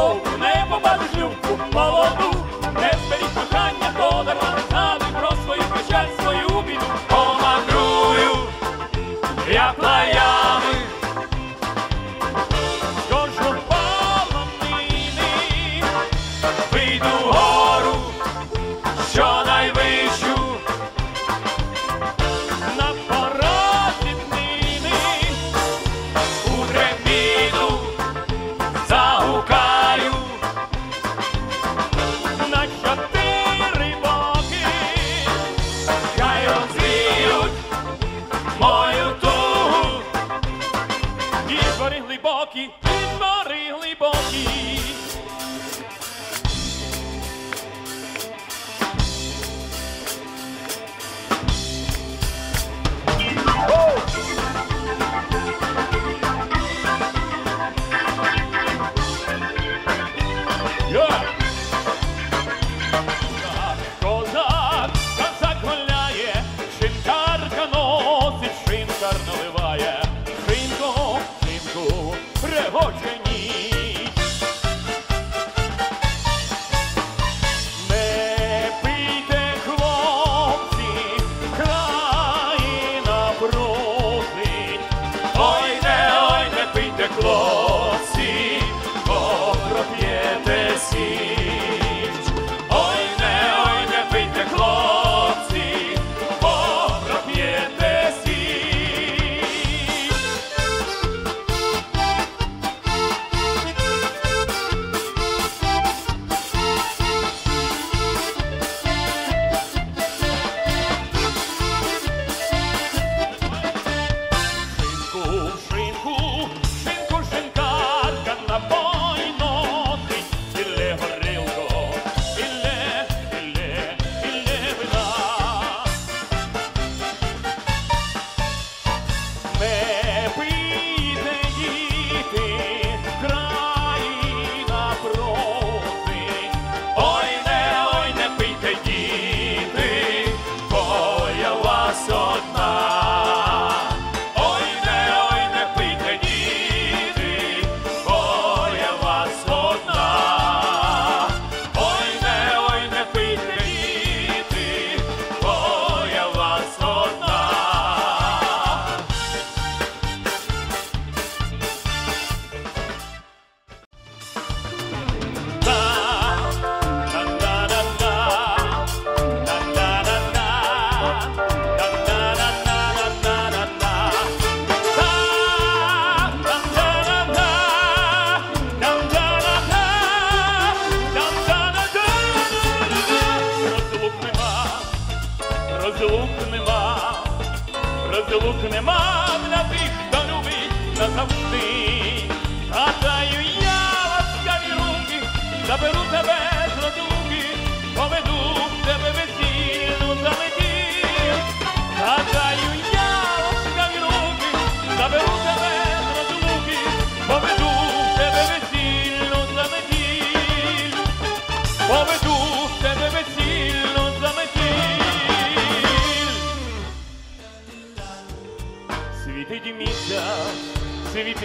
oh.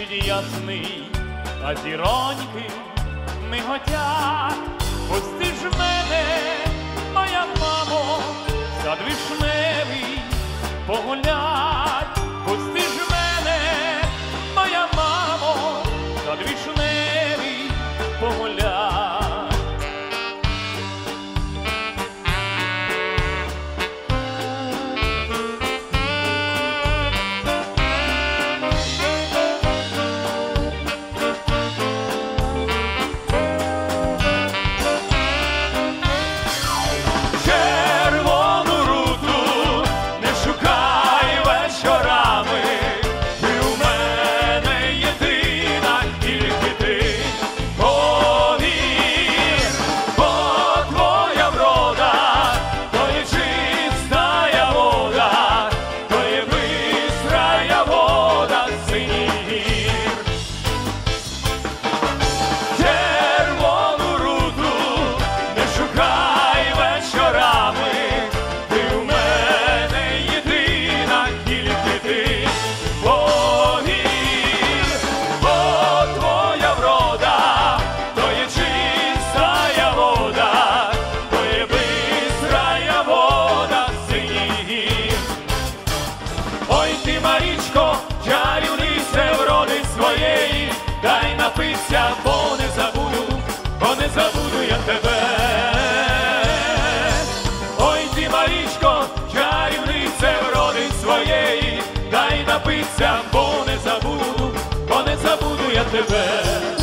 Світить ясний, а зіроньки миготять. Пусти ж мене, моя мамо, сад вишневий погулять. bebê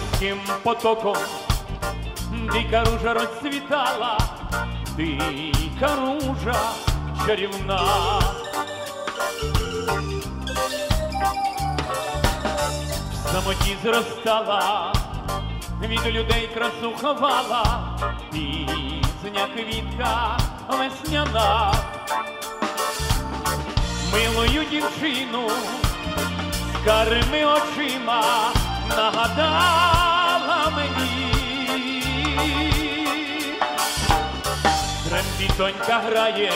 гірським потоком дика ружа розцвітала, дика ружа чарівна. В самоті зростала, від людей красу ховала, пізня квітка весняна. Милою дівчину з карими очима нагадала мені. Трембітонька грає,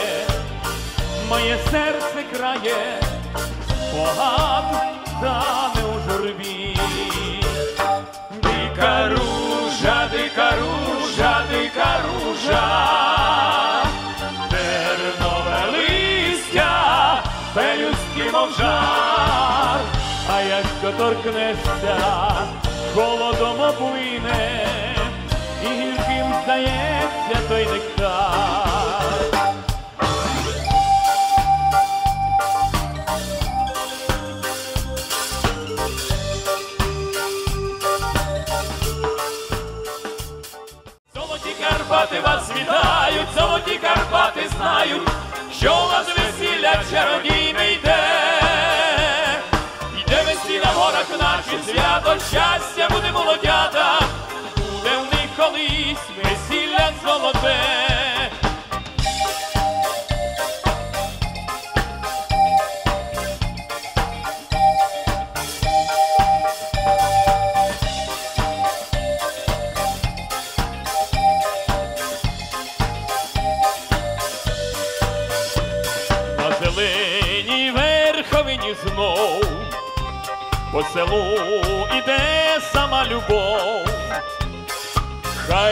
моє серце крає, погад тане у журбі. Дика ружа, дика ружа, дика ружа, тернове листя, пелюстки мов жар, а якщо торкнешся, холодом оплине, і гірким здається той нектар. Золоті Карпати вас вітають, золоті Карпати знають, що у вас весілля чародійне йде. Свято, щастя буде молодята, буде в них колись весілля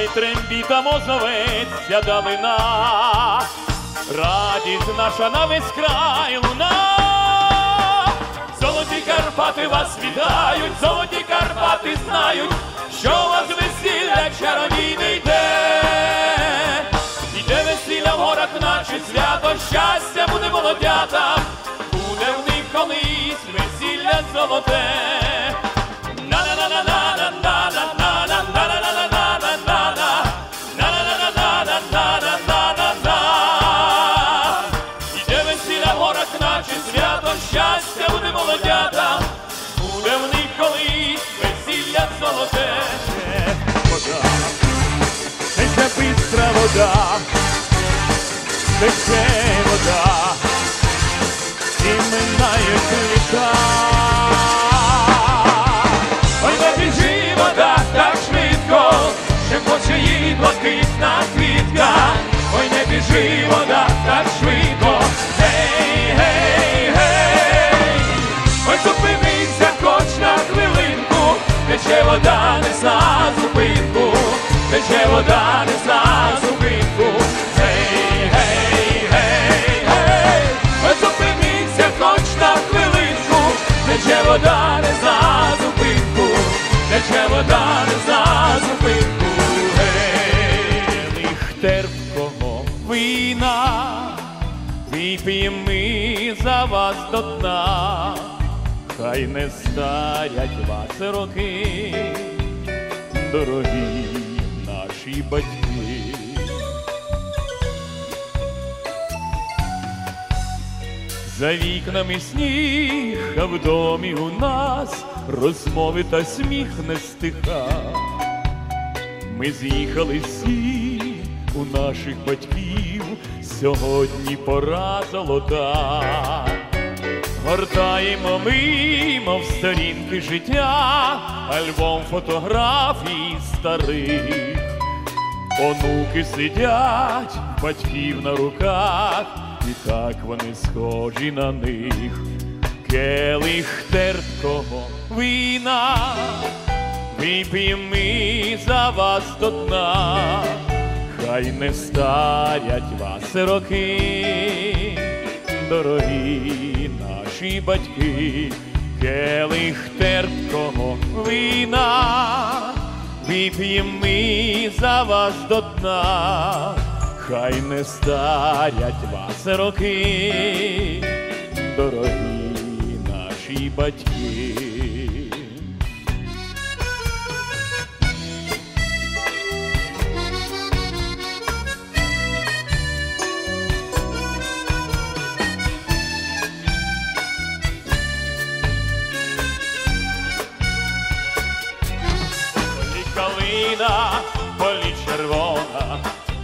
Хай трембіта мозовеця давина, радість наша на весь край луна, золоті Карпати вас вітають, золоті Карпати знають, що у вас весілля чародійний день. Іде весілля в горах, наче свято, щастя буде молод'ята, буде в них колись весілля золоте. На-на-на-на-на-на-на вода, тече вода, і минають літа. Ой, не біжи вода так швидко, ще хоче їй блакитна квітка. Ой, не біжи вода так швидко. Гей, гей, гей. Ой, зупинися хоч на хвилинку, тече вода не зна зупинку, тече вода не зна зупинку. Хай не старять вас роки, дорогі наші батьки. За вікнами сніг, а в домі у нас розмови та сміх не стиха. Ми з'їхали всі у наших батьків, сьогодні пора золота. Гортаємо ми, мов сторінки життя, альбом фотографій старих. Онуки сидять, батьків на руках, і так вони схожі на них. Келих терпкого вина, вип'ємо ми за вас до дна, хай не старять вас роки, дорогі наші батьки, келих терпкого вина. Вип'ємо ми за вас до дна, хай не старять вас роки, дорогі наші батьки. калина, полі червона,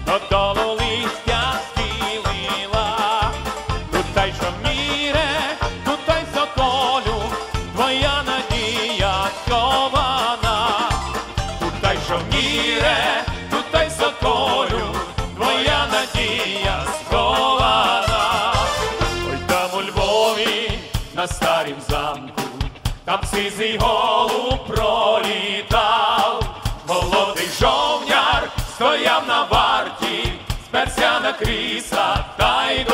додолу листя спілила, тут та й шоміре, тут та соколю, твоя надія схована, тут та й шоміре, тут та й соколю, твоя надія схована, ой там у Львові на старім замку, там сизий голуб пролів. Стояв на варті, сперся на кріса та й